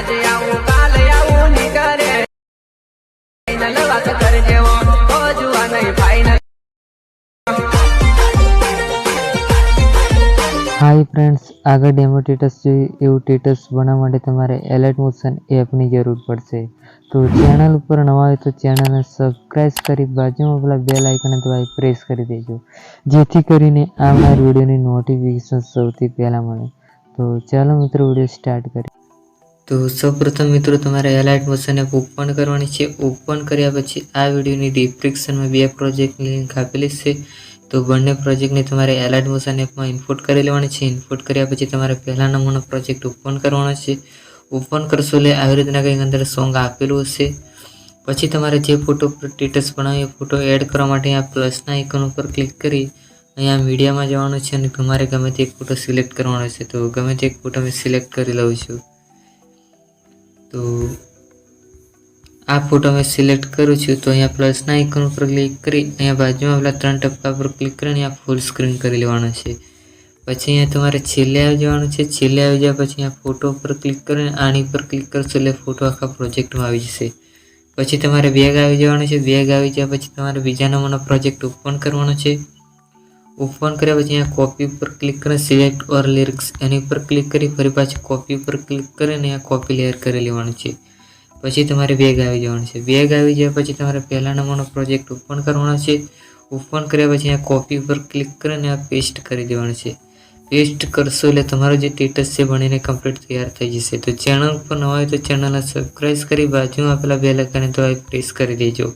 આજે hi friends આગળ demo ટેટસ જોઈએ એવું ટેટસ બનાવવા માટે તમારે એલર્ટ મોશન એપની જરૂર પડશે. તો ચેનલ ઉપર નવા હોય તો ચેનલને સબસ્ક્રાઈબ કરી બાજુમાં પેલા બે લાઇકને દબાવી પ્રેસ કરી દેજો. જેથી કરીને આવનાર વિડીયોની નોટિફિકેશન સૌથી પહેલાં મળે. તો ચાલો મિત્રો વીડિયો સ્ટાર્ટ કરીએ. તો સૌપ્રથમ મિત્રો, તમારે એલાઇટ મોશન એપ ઓપન કરવાની છે. ઓપન કર્યા પછી આ વિડીયોની ડિસ્ક્રિપ્શનમાં બે પ્રોજેક્ટની લિંક આપેલી છે. તો બંને પ્રોજેક્ટને તમારે એલાઇટ મોશન એપમાં ઇનપુટ કરી લેવાની છે. ઇન્પોર્ટ કર્યા પછી તમારે પહેલા નંબરનો પ્રોજેક્ટ ઓપન કરવાનો છે. ઓપન કરશો એટલે આવી રીતના કંઈક અંદર સોંગ આપેલું હશે. પછી તમારે જે ફોટો સ્ટેટસ બનાવ્યો ફોટો એડ કરવા માટે અહીંયા પ્લસના આઇકન ઉપર ક્લિક કરી અહીંયા મીડિયામાં જવાનું છે અને તમારે ગમે તે ફોટો સિલેક્ટ કરવાનો છે. તો ગમે તે એક ફોટો મેં સિલેક્ટ કરી લઉં છું. તો આ ફોટો મેં સિલેક્ટ કરું છું, તો અહીંયા પ્લસના આઇકન ઉપર ક્લિક કરી, અહીંયા બાજુમાં પેલા ત્રણ ટપકા પર ક્લિક કરીને અહીંયા ફૂલ સ્ક્રીન કરી લેવાનું છે. પછી અહીંયા તમારે છેલ્લે આવી જવાનું છે, છેલ્લે આવી ગયા પછી અહીંયા ફોટો પર ક્લિક કરીને આની પર ક્લિક કરશો એટલે ફોટો આખા પ્રોજેક્ટમાં આવી જશે. પછી તમારે બેગ આવી જવાનું છે બેગ આવી ગયા પછી તમારે બીજા નંબરનો પ્રોજેક્ટ ઓપન કરવાનો છે. ઓપન કર્યા પછી અહીંયા કોપી ઉપર ક્લિક કરીને સિલેક્ટ ઓર લિરિક્સ એની ઉપર ક્લિક કરી ફરી પાછી કોપી ઉપર ક્લિક કરીને અહીંયા કોપી લેયર કરી લેવાનું છે. પછી તમારે બેગ આવી જવાનું છે. બેગ આવી જાય પછી તમારે પહેલા નંબરનો પ્રોજેક્ટ ઓપન કરવાનો છે. ઓપન કર્યા પછી અહીંયા કોપી ઉપર ક્લિક કરીને આ પેસ્ટ કરી દેવાનું છે. પેસ્ટ કરશો એટલે તમારો જે સ્ટેટસ છે ભણીને કમ્પ્લીટ તૈયાર થઈ જશે. તો ચેનલ પર નવા હોય તો ચેનલને સબસ્ક્રાઈબ કરી બાજુમાં આપેલા બે લખાને તો પ્રેસ કરી દેજો.